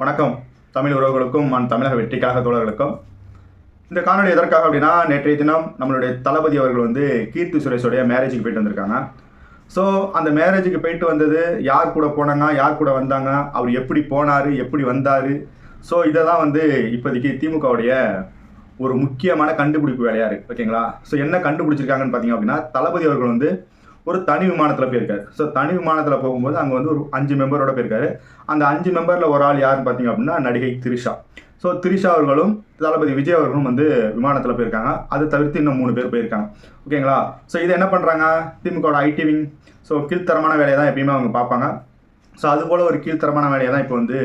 வணக்கம். தமிழ் உறவுகளுக்கும் நான் தமிழக வெற்றிக்காக தோழர்களுக்கும். இந்த காணொலி எதற்காக அப்படின்னா நேற்றைய தினம் நம்மளுடைய தளபதி அவர்கள் வந்து கீர்த்தி சுரேஷோடைய மேரேஜுக்கு போயிட்டு வந்திருக்காங்க. ஸோ அந்த மேரேஜுக்கு போயிட்டு வந்தது யார் கூட போனாங்க யார் கூட வந்தாங்க அவர் எப்படி போனார் எப்படி வந்தார்? ஸோ இதை தான் வந்து இப்போதைக்கு திமுகவுடைய ஒரு முக்கியமான கண்டுபிடிப்பு வேலையாக இருக்குது ஓகேங்களா? ஸோ என்ன கண்டுபிடிச்சிருக்காங்கன்னு பார்த்தீங்க அப்படின்னா தளபதி அவர்கள் வந்து ஒரு தனி விமானத்தில் போயிருக்காரு. ஸோ தனி விமானத்தில் போகும்போது அங்கே வந்து ஒரு அஞ்சு மெம்பரோட போயிருக்காரு. அந்த அஞ்சு மெம்பரில் ஒரு ஆள் யாருன்னு பார்த்தீங்க அப்படின்னா நடிகை திரிஷா. ஸோ திரிஷா அவர்களும் தளபதி விஜய் அவர்களும் வந்து விமானத்தில் போயிருக்காங்க. அதை தவிர்த்து இன்னும் மூணு பேர் போயிருக்காங்க. ஓகேங்களா ஸோ இதை என்ன பண்ணுறாங்க திமுகவோட ஐடி விங் ஸோ கீழ்த்தரமான வேலையை தான் எப்பயுமே அவங்க பார்ப்பாங்க. ஸோ அது போல் ஒரு கீழ்த்தரமான வேலையை தான் இப்போ வந்து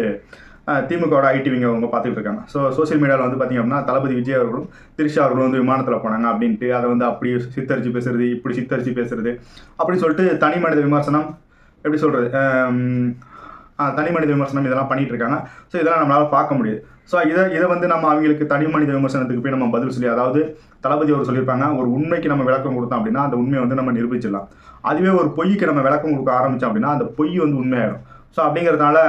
திமுகவோட ஐடி விங்க அவங்க பார்த்துட்டு இருக்காங்க. ஸோ சோஷியல் மீடியாவில் வந்து பார்த்திங்க அப்படின்னா தளபதி விஜய் அவர்களும் திரிஷா அவர்களும் வந்து விமானத்தில் போனாங்க அப்படின்ட்டு அதை வந்து அப்படி சித்தரிச்சு பேசுறது இப்படி சித்தரிச்சு பேசுறது அப்படி சொல்லிட்டு தனி மனித விமர்சனம் எப்படி சொல்கிறது தனி மனித விமர்சனம் இதெல்லாம் பண்ணிட்டு இருக்காங்க. ஸோ இதெல்லாம் நம்மளால் பார்க்க முடியுது. ஸோ இதை இதை வந்து நம்ம அவங்களுக்கு தனி மனித விமர்சனத்துக்கு போய் நம்ம பதில் சொல்லி அதாவது தளபதி அவர் சொல்லியிருப்பாங்க ஒரு உண்மைக்கு நம்ம விளக்கம் கொடுத்தோம் அப்படின்னா அந்த உண்மையை வந்து நம்ம நிரூபிச்சிடலாம். அதுவே ஒரு பொய்க்கு நம்ம விளக்கம் கொடுக்க ஆரம்பித்தோம் அப்படின்னா அந்த பொய் வந்து உண்மையாயிடும். ஸோ அப்படிங்கிறதுனால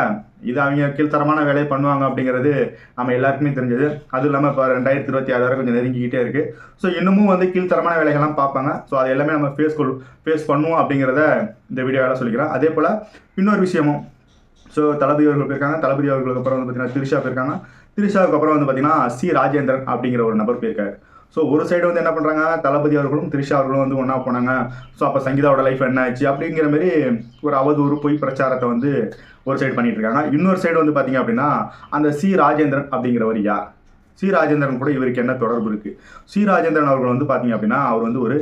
இது அவங்க கீழ்த்தரமான வேலையை பண்ணுவாங்க அப்படிங்கிறது நம்ம எல்லாருக்குமே தெரிஞ்சது. அதுவும் இல்லாமல் இப்போ ரெண்டாயிரத்தி இருபத்தி ஆறு வரை கொஞ்சம் நெருங்கிக்கிட்டே இருக்குது ஸோ இன்னமும் வந்து கீழ்த்தரமான வேலைகள்லாம் பார்ப்பாங்க. ஸோ அது எல்லாமே நம்ம ஃபேஸ் கொள் ஃபேஸ் பண்ணுவோம் அப்படிங்கிறத இந்த வீடியோவில் சொல்லிக்கிறேன். அதே போல் இன்னொரு விஷயமும். ஸோ தளபதி அவர்கள் போயிருக்காங்க. தளபதி அவர்களுக்கு அப்புறம் வந்து பார்த்தீங்கன்னா திரிஷா போயிருக்காங்க. திரிஷாவுக்கு அப்புறம் வந்து பார்த்தீங்கன்னா சி. ராஜேந்திரன் அப்படிங்கிற ஒரு நபர் போயிருக்காரு. ஸோ ஒரு சைடு வந்து என்ன பண்ணுறாங்க தளபதி அவர்களும் த்ரிஷா அவர்களும் வந்து ஒன்றா போனாங்க. ஸோ அப்போ சங்கீதாவோட லைஃப் என்ன ஆச்சு அப்படிங்கிற மாதிரி ஒரு அவதூறு பொய் பிரச்சாரத்தை வந்து ஒரு சைடு பண்ணிட்டு இருக்காங்க. இன்னொரு சைடு வந்து பார்த்தீங்க அப்படின்னா அந்த சி ராஜேந்திரன் அப்படிங்கிறவர் யார்? சி ராஜேந்திரன் கூட இவருக்கு என்ன தொடர்பு இருக்குது சி ராஜேந்திரன் அவர்கள் வந்து பார்த்தீங்க அப்படின்னா அவர் வந்து ஒரு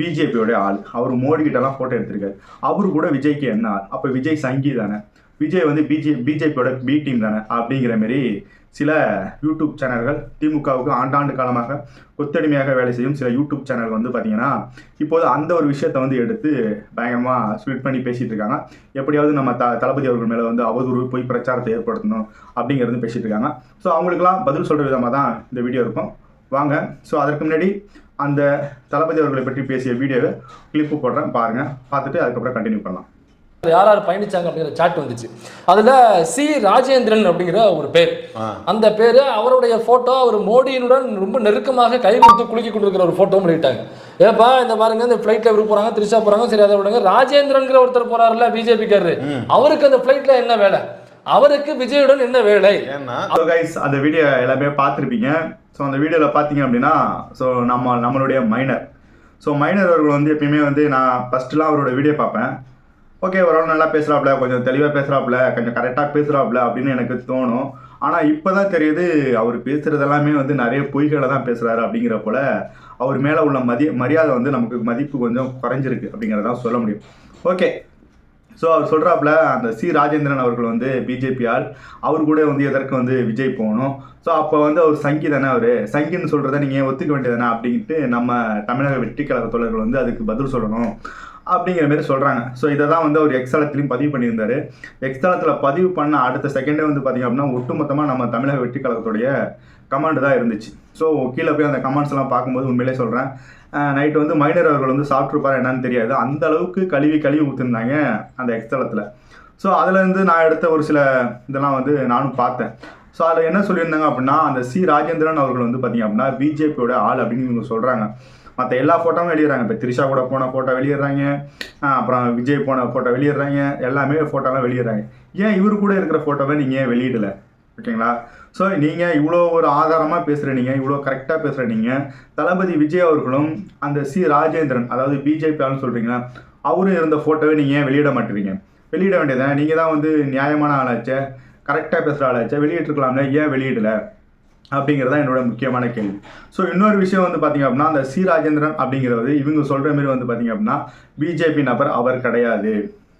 பிஜேபியோட ஆள். அவர் மோடி கிட்டலாம் ஃபோட்டோ எடுத்திருக்காரு. அவரு கூட விஜய்க்கு என்ன ஆள்? அப்போ விஜய் சங்கி தானே. விஜய் வந்து பிஜே பிஜேபியோட பி டீம் தானே அப்படிங்கிற மாதிரி சில யூடியூப் சேனல்கள் திமுகவுக்கு ஆண்டாண்டு காலமாக கொத்தடிமையாக வேலை செய்யும் சில யூடியூப் சேனல் வந்து பார்த்தீங்கன்னா இப்போது அந்த ஒரு விஷயத்தை வந்து எடுத்து பயங்கரமாக ஸ்வீட் பண்ணி பேசிகிட்டு இருக்காங்க. எப்படியாவது நம்ம த தளபதி அவர்கள் மேலே வந்து அவதூறு போய் பிரச்சாரத்தை ஏற்படுத்தணும் அப்படிங்கிறது பேசிகிட்டு இருக்காங்க. ஸோ அவங்களுக்குலாம் பதில் சொல்கிற விதமாக தான் இந்த வீடியோ இருக்கும். வாங்க ஸோ அதற்கு முன்னாடி அந்த தளபதி அவர்களை பற்றி பேசிய வீடியோவை கிளிப்பு போடுறேன் பாருங்கள் பார்த்துட்டு அதுக்கப்புறம் கண்டினியூ பண்ணலாம். யார் யார் பயணிச்சாங்க அப்படிங்கிற சாட் வந்துச்சு. அதுல சி ராஜேந்திரன் அப்படிங்கிற ஒரு பேர். அந்த பேரு அவருடைய போட்டோ அவர் மோடியினுடன் ரொம்ப நெருக்கமாக கை கொடுத்து குலுக்கி கொண்டிருக்கிற ஒரு போட்டோ வெளியிட்டாங்க. ஏப்பா இந்த பாருங்க இந்த ஃபிளைட்ல இவரு போறாங்க திரிஷா போறாங்க சரி அதை விடுங்க. ராஜேந்திரன்கிற ஒருத்தர் போறாருல்ல பிஜேபி காரரு. அவருக்கு அந்த ஃபிளைட்ல என்ன வேலை? அவருக்கு விஜயுடன் என்ன வேலை? அந்த வீடியோ எல்லாமே பார்த்துருப்பீங்க. ஸோ அந்த வீடியோவில் பார்த்தீங்க அப்படின்னா ஸோ நம்ம நம்மளுடைய மைனர் ஸோ மைனர் அவர்கள் வந்து எப்பயுமே வந்து நான் ஃபஸ்ட்டுலாம் அவரோட வீடியோ பார்ப்பேன். ஓகே ஒரு நல்லா பேசுகிறாப்புல கொஞ்சம் தெளிவாக பேசுகிறாப்புல கொஞ்சம் கரெக்டாக பேசுகிறாப்புல அப்படின்னு எனக்கு தோணும். ஆனால் இப்போ தான் தெரியுது அவர் பேசுகிறது எல்லாமே வந்து நிறைய பொய்களை தான் பேசுகிறாரு அப்படிங்கிற போல அவர் மேலே உள்ள மதி மரியாதை வந்து நமக்கு மதிப்பு கொஞ்சம் குறைஞ்சிருக்கு அப்படிங்கிறதான் சொல்ல முடியும். ஓகே. ஸோ அவர் சொல்கிறாப்புல அந்த சி. ராஜேந்திரன் அவர்கள் வந்து பிஜேபி ஆள் அவர் கூட வந்து எதற்கு வந்து விஜய் போகணும்? ஸோ அப்போ வந்து அவர் சங்கி தானே அவர்? சங்கின்னு சொல்கிறத நீங்கள் ஒத்துக்க வேண்டியதானே அப்படின்ட்டு நம்ம தமிழக வெற்றி கழக தோழர்கள் வந்து அதுக்கு பதில் சொல்லணும். அப்படிங்கிற மாதிரி சொல்கிறாங்க ஸோ இதை தான் வந்து அவர் எக்ஸ்தலத்துலேயும் பதிவு பண்ணியிருந்தார். எக்ஸ்தலத்தில் பதிவு பண்ண அடுத்த செகண்டே வந்து பார்த்திங்க அப்படின்னா ஒட்டுமொத்தமாக நம்ம தமிழக வெற்றி கழகத்துடைய கமாண்டு தான் இருந்துச்சு. ஸோ கீழே போய் அந்த கமெண்ட்ஸ் எல்லாம் பார்க்கும்போது உண்மையிலே சொல்கிறேன் நைட்டு வந்து மைனர் அவர்கள் வந்து சாப்பிட்ருப்பாரு என்னன்னு தெரியாது. அந்த அளவுக்கு கழுவி கழுவி ஊற்றிருந்தாங்க அந்த எக்ஸ்தலத்தில் ஸோ அதுலேருந்து நான் எடுத்த ஒரு சில இதெல்லாம் வந்து நானும் பார்த்தேன். ஸோ அதில் என்ன சொல்லியிருந்தாங்க அப்படின்னா அந்த சி ராஜேந்திரன் அவர்கள் வந்து பார்த்தீங்க அப்படின்னா பிஜேபியோட ஆள் அப்படின்னு இவங்க சொல்கிறாங்க மற்ற எல்லா ஃபோட்டோவும் வெளியிடறாங்க. இப்போ த்ரிஷா கூட போன ஃபோட்டோ வெளியிடுறாங்க. அப்புறம் விஜய் போன ஃபோட்டோ வெளியிடுறாங்க. எல்லாமே ஃபோட்டோலாம் வெளியிடுறாங்க. ஏன் இவர் கூட இருக்கிற ஃபோட்டோவை நீங்கள் ஏன் வெளியிடலை? ஓகேங்களா? ஸோ நீங்கள் இவ்வளோ ஒரு ஆதாரமாக பேசுகிற நீங்கள் இவ்வளோ கரெக்டாக பேசுகிற நீங்கள் தளபதி விஜய் அவர்களும் அந்த சி ராஜேந்திரன் அதாவது பிஜேபியாலும் சொல்கிறீங்களா அவரும் இருந்த ஃபோட்டோவை நீங்கள் ஏன் வெளியிட மாட்டேறீங்க வெளியிட வேண்டியதானே நீங்கள் தான் வந்து நியாயமான ஆளாச்சே கரெக்டாக பேசுகிற ஆளாச்சே வெளியிட்டிருக்கலாம்ல ஏன் வெளியிடலை? அப்படிங்கிறது தான் என்னோட முக்கியமான கேள்வி. ஸோ இன்னொரு விஷயம் வந்து பார்த்தீங்க அப்படின்னா அந்த சி ராஜேந்திரன் அப்படிங்கிறது இவங்க சொல்கிற மாதிரி வந்து பார்த்திங்க அப்படின்னா பிஜேபி நபர் அவர் கிடையாது.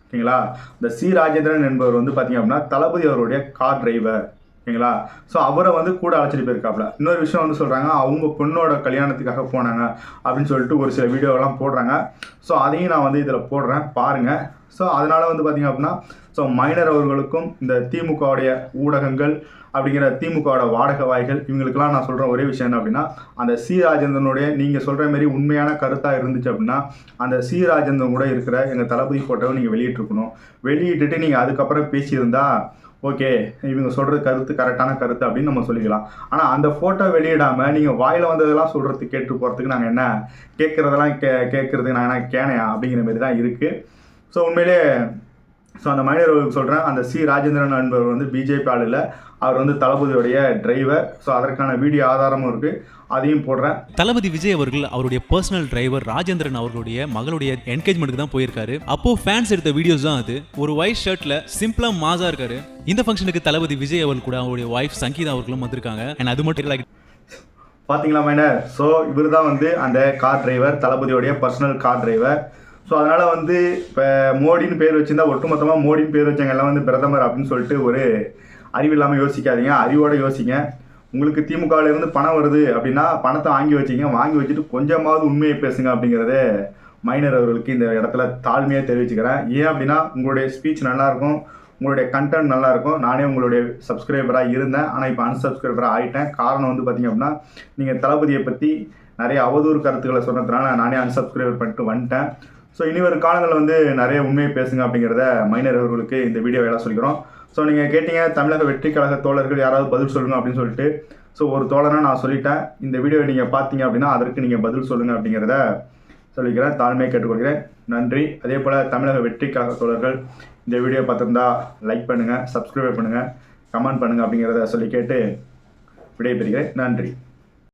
ஓகேங்களா? இந்த சி ராஜேந்திரன் என்பவர் வந்து பார்த்திங்க அப்படின்னா தளபதி அவருடைய கார் டிரைவர் ஓகேங்களா? ஸோ அவரை வந்து கூட அழைச்சிட்டு போயிருக்காப்புல. இன்னொரு விஷயம் வந்து சொல்கிறாங்க அவங்க பொண்ணோட கல்யாணத்துக்காக போனாங்க அப்படின்னு சொல்லிட்டு ஒரு சில வீடியோலாம் போடுறாங்க. ஸோ அதையும் நான் வந்து இதில் போடுறேன். பாருங்கள் ஸோ அதனால் வந்து பார்த்திங்க அப்படின்னா ஸோ மைனர் அவர்களுக்கும் இந்த திமுகவுடைய ஊடகங்கள் அப்படிங்கிற திமுகவோட வாடகை வாய்கள் இவங்களுக்கெல்லாம் நான் சொல்கிற ஒரே விஷயம் என்ன அப்படின்னா அந்த சி ராஜேந்திரனுடைய நீங்கள் சொல்கிற மாதிரி உண்மையான கருத்தாக இருந்துச்சு அப்படின்னா அந்த சி ராஜேந்திரன் கூட இருக்கிற எங்கள் தளபதி ஃபோட்டோவை நீங்கள் வெளியிட்டிருக்கணும். வெளியிட்டுட்டு நீங்கள் அதுக்கப்புறம் பேசியிருந்தா ஓகே இவங்க சொல்கிற கருத்து கரெக்டான கருத்து அப்படின்னு நம்ம சொல்லிக்கலாம். ஆனால் அந்த ஃபோட்டோ வெளியிடாமல் நீங்கள் வாயில் வந்ததெல்லாம் சொல்கிறது கேட்டு போகிறதுக்கு நாங்கள் என்ன கேட்குறதெல்லாம் கே கேட்குறதுக்கு நான் என்ன கேனையா அப்படிங்கிற மாதிரி தான் இருக்குது ஸோ உண்மையிலே ஸோ அந்த மனிதர்களுக்கு சொல்கிறேன் அந்த சி ராஜேந்திரன் என்பவர் வந்து பிஜேபி ஆள் இல்லை அவர் வந்து தளபதியுடைய டிரைவர் ஸோ அதற்கான வீடியோ ஆதாரமும் இருக்குது அதையும் போடுறேன். தளபதி விஜய் அவர்கள் அவருடைய பர்சனல் டிரைவர் ராஜேந்திரன் அவர்களுடைய மகளுடைய என்கேஜ்மெண்ட்டுக்கு தான் போயிருக்காரு. அப்போ ஃபேன்ஸ் எடுத்த வீடியோஸ் தான் அது. ஒரு ஒயிட் ஷர்ட்ல சிம்பிளா மாசா இருக்காரு. இந்த ஃபங்க்ஷனுக்கு தளபதி விஜய் அவர்கள் கூட அவருடைய ஒய்ஃப் சங்கீதா அவர்களும் வந்திருக்காங்க. அண்ட் அது மட்டும் இல்லை பார்த்தீங்களா மைனர்? ஸோ இவர் தான் வந்து அந்த கார் டிரைவர் தளபதியோடைய பர்சனல் கார் டிரைவர் ஸோ அதனால் வந்து இப்போ மோடின்னு பேர் வச்சிருந்தா ஒட்டுமொத்தமாக மோடின்னு பேர் வச்சவங்க எல்லாம் வந்து பிரதமர் அப்படின்னு சொல்லிட்டு ஒரு அறிவு இல்லாமல் யோசிக்காதீங்க. அறிவோட யோசிங்க. உங்களுக்கு திமுகவில் இருந்து பணம் வருது அப்படின்னா பணத்தை வாங்கி வச்சிங்க. வாங்கி வச்சுட்டு கொஞ்சமாவது உண்மையை பேசுங்க அப்படிங்கிறத மைனர் அவர்களுக்கு இந்த இடத்துல தாழ்மையாக தெரிவிச்சுக்கிறேன். ஏன் அப்படின்னா உங்களுடைய ஸ்பீச் நல்லாயிருக்கும் உங்களுடைய கண்டென்ட் நல்லாயிருக்கும் நானே உங்களுடைய சப்ஸ்கிரைபராக இருந்தேன். ஆனால் இப்போ அன்சப்ஸ்கிரைபராக ஆகிட்டேன் காரணம் வந்து பார்த்தீங்க அப்படின்னா நீங்கள் தளபதியை பற்றி நிறைய அவதூறு கருத்துக்களை சொன்னதுனால நானே அன்சப்ஸ்கிரைபர் பண்ணிட்டு வந்துட்டேன். ஸோ இனி ஒரு காலங்களில் வந்து நிறைய உண்மையை பேசுங்க அப்படிங்கிறத மைனர் அவர்களுக்கு இந்த வீடியோ எல்லாம் சொல்லிக்கிறோம். ஸோ நீங்கள் கேட்டீங்க தமிழக வெற்றி கழக தோழர்கள் யாராவது பதில் சொல்லுங்க அப்படின்னு சொல்லிட்டு. ஸோ ஒரு தோழனை நான் சொல்லிட்டேன். இந்த வீடியோவை நீங்கள் பார்த்தீங்க அப்படின்னா அதற்கு நீங்கள் பதில் சொல்லுங்கள் அப்படிங்கிறத சொல்லிக்கிறேன். தாழ்மையை கேட்டுக்கொள்கிறேன். நன்றி. அதே போல் தமிழக வெற்றி கழக தோழர்கள் இந்த வீடியோ பார்த்துருந்தா லைக் பண்ணுங்கள் சப்ஸ்கிரைப் பண்ணுங்கள் கமெண்ட் பண்ணுங்கள் அப்படிங்கிறத சொல்லி கேட்டு விடைபெறுகிறேன். நன்றி.